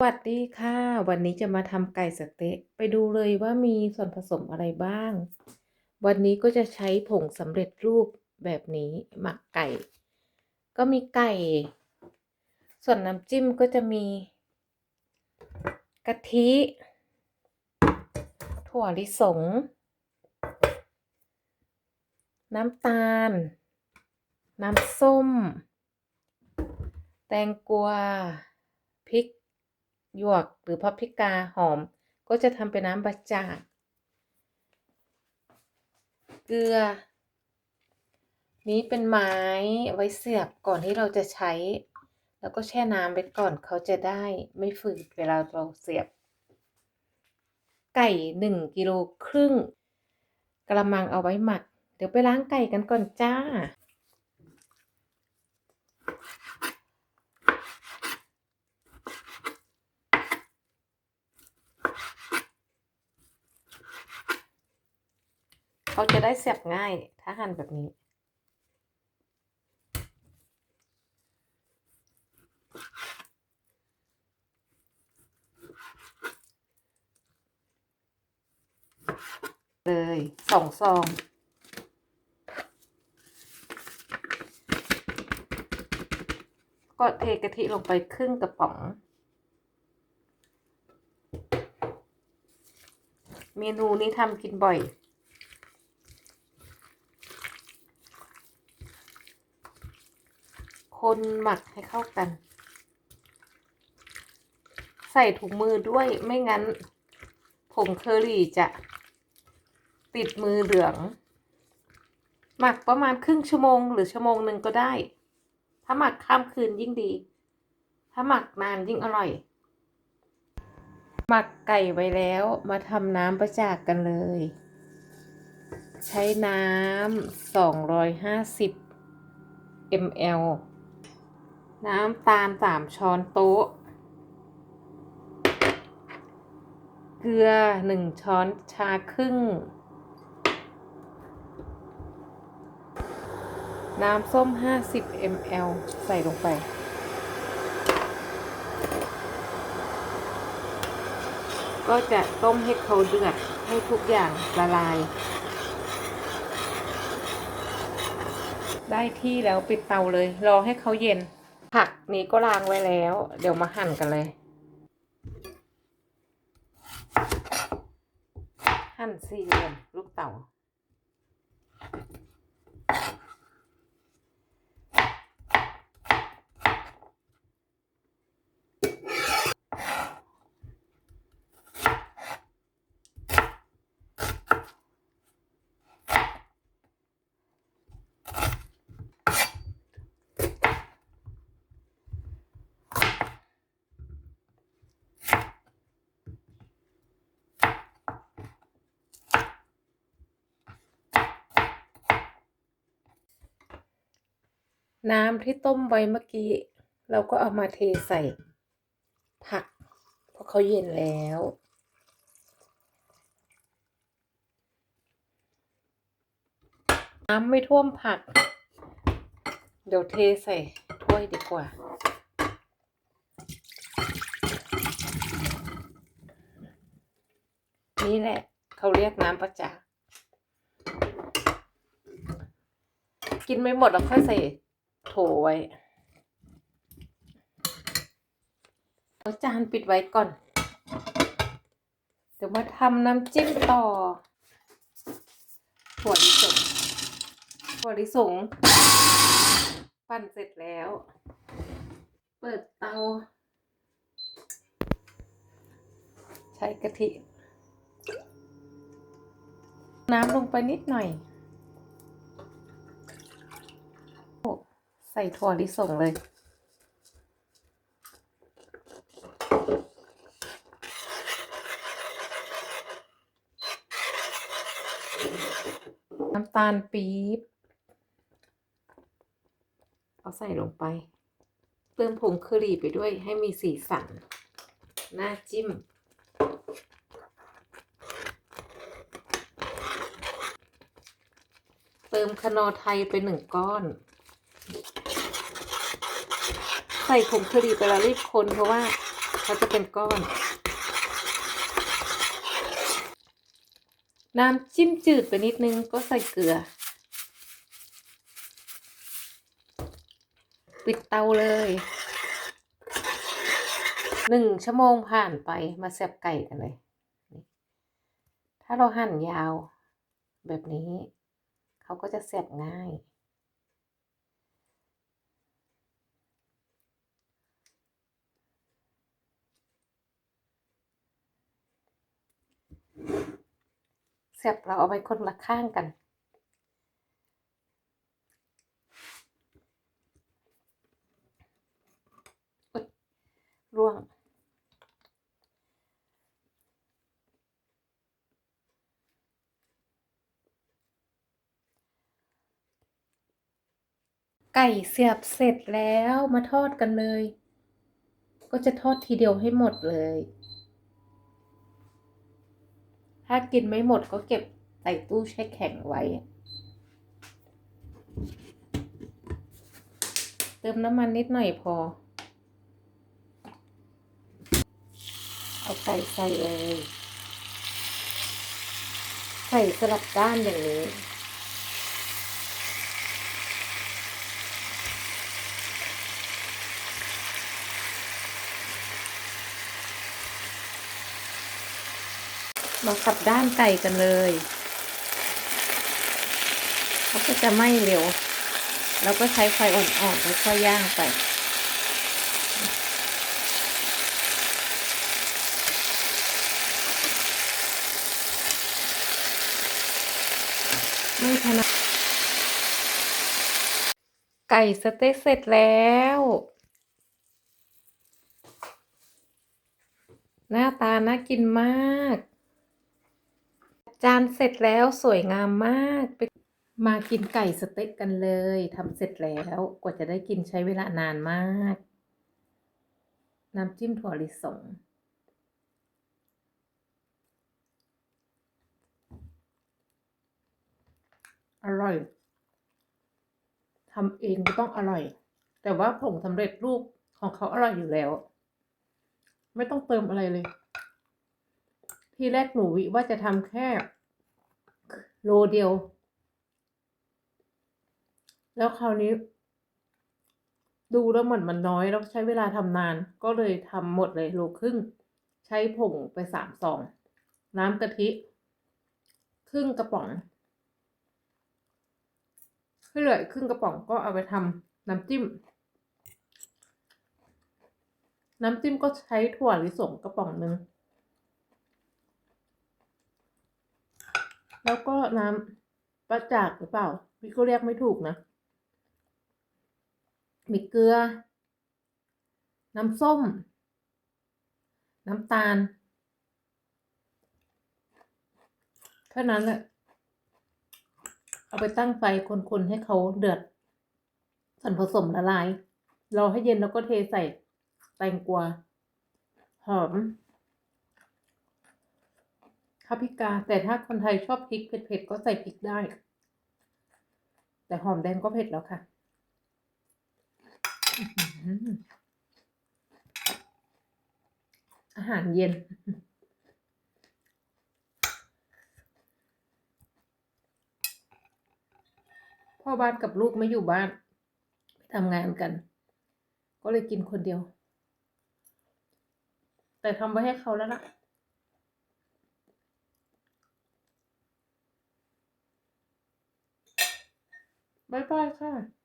สวัสดีค่ะ วันนี้จะมาทำไก่สเต๊ะไปดูเลยว่ามีส่วนผสมอะไรบ้าง วันนี้ก็จะใช้ผงสำเร็จรูปแบบนี้หมักไก่ ก็มีไก่ ส่วนน้ำจิ้มก็จะมีกะทิ ถั่วลิสง น้ำตาล น้ำส้ม แตงกวาพริก หยวกหรือพับพริกาหอม ก็จะทำเป็นน้ำบะจ่างเกลือ นี้เป็นไม้ไว้เสียบก่อนที่เราจะใช้ แล้วก็แช่น้ำไปก่อนเขาจะได้ไม่ฝืดเวลาเราเสียบ ไก่หนึ่งกิโลครึ่งกระมังเอาไว้หมัก เดี๋ยวไปล้างไก่กันก่อนจ้า เขาจะได้เสียบง่ายถ้าหั่นแบบนี้ เลยสองซองก็เทกะทิลงไปครึ่งกระป๋อง เมนูนี้ทำกินบ่อย คนหมักให้เข้ากัน ใส่ถุงมือด้วยไม่งั้นผงเคอรี่จะ ติดมือเหลือง หมักประมาณครึ่งชั่วโมงหรือชั่วโมงหนึ่งก็ได้ ถ้าหมักข้ามคืนยิ่งดี ถ้าหมักนานยิ่งอร่อย หมักไก่ไว้แล้วมาทำน้ำประจากกันเลย ใช้น้ำสองร้อยห้าสิบ ml น้ำตาลสามช้อนโต๊ะ เกลือหนึ่งช้อนชาครึ่ง น้ำส้ม 50 ml ใส่ลงไป ก็จะต้มให้เขาเดือดให้ทุกอย่างละลาย ได้ที่แล้วปิดเตาเลย รอให้เขาเย็น ผักนี้ก็ล้างไว้แล้ว เดี๋ยวมาหั่นกันเลย หั่นสี่เหลี่ยมลูกเต๋า น้ำที่ต้มไว้เมื่อกี้ เราก็เอามาเทใส่ ผัก เพราะเขาเย็นแล้ว น้ำไม่ท่วมผัก เดี๋ยวเทใส่ถ้วยดีกว่านี่แหละเขาเรียกน้ำประจากกินไม่หมดเราค่อยใส่ โถไว้เอาจานปิดไว้ก่อน เดี๋ยวมาทำน้ำจิ้มต่อถั่วลิสงถั่วลิสงปั่นเสร็จแล้ว เปิดเตา ใช้กะทิ น้ำลงไปนิดหน่อย ใส่ถั่วลิสงเลย น้ำตาลปี๊บ เอาใส่ลงไปเติมผงครีไปด้วยให้มีสีสัน หน้าจิ้มเติมคนอไทยไปหนึ่งก้อน ใส่ผงเคอรี่ไปแล้วรีบคนเพราะว่าเขาจะเป็นก้อน น้ำจิ้มจืดไปนิดนึงก็ใส่เกลือ ปิดเตาเลยหนึ่งชั่วโมงผ่านไปมาเสียบไก่กันเลย ถ้าเราหั่นยาวแบบนี้ เขาก็จะเสียบง่าย เสียบเราเอาไปคนละข้างกัน ร่วง ไก่เสียบเสร็จแล้วมาทอดกันเลย ก็จะทอดทีเดียวให้หมดเลย ถ้ากินไม่หมดก็เก็บใส่ตู้แช่แข็งไว้ เติมน้ำมันนิดหน่อยพอ เอาไก่ใส่เลย ใส่สลับด้านอย่างนี้ มาขับด้านไก่กันเลยเขาก็จะไหม้เร็วแล้วก็ใช้ไฟอ่อนๆค่อยๆย่างไปไม่ถนัดไก่สเต็กเสร็จแล้ว หน้าตาน่ากินมาก จานเสร็จแล้วสวยงามมากไปมากินไก่สเต็กกันเลยทำเสร็จแล้วกว่าจะได้กินใช้เวลานานมาก น้ำจิ้มถั่วลิสงอร่อยทำเองก็ต้องอร่อย แต่ว่าผงสำเร็จรูปของเขาอร่อยอยู่แล้ว ไม่ต้องเติมอะไรเลย ทีแรกหนูวิว่าจะทำแค่โลเดียว แล้วคราวนี้ ดูแล้วเหมือนมันน้อยแล้วใช้เวลาทำนาน ก็เลยทำหมดเลยโลครึ่ง ใช้ผงไปสามซอง น้ำกะทิ ครึ่งกระป๋องที่เหลือครึ่งกระป๋องก็เอาไปทำน้ำจิ้ม น้ำจิ้มก็ใช้ถั่วลิสงกระป๋องหนึ่ง แล้วก็น้ำประจากหรือเปล่าพี่ก็เรียกไม่ถูกนะมีเกลือ น้ำส้ม น้ำตาลแค่นั้นแหละเอาไปตั้งไฟคนๆให้เขาเดือดส่วนผสมละลาย รอให้เย็นแล้วก็เทใส่แตงกวาหอม คาปริกา แต่ถ้าคนไทยชอบพริกเผ็ดๆก็ใส่พริกได้ แต่หอมแดงก็เผ็ดแล้วค่ะอื้อหืออาหารเย็น พ่อบ้านกับลูกไม่อยู่บ้านไปทำงานกัน ก็เลยกินคนเดียว แต่ทำไว้ให้เขาแล้วล่ะ บ๊ายบายค่ะ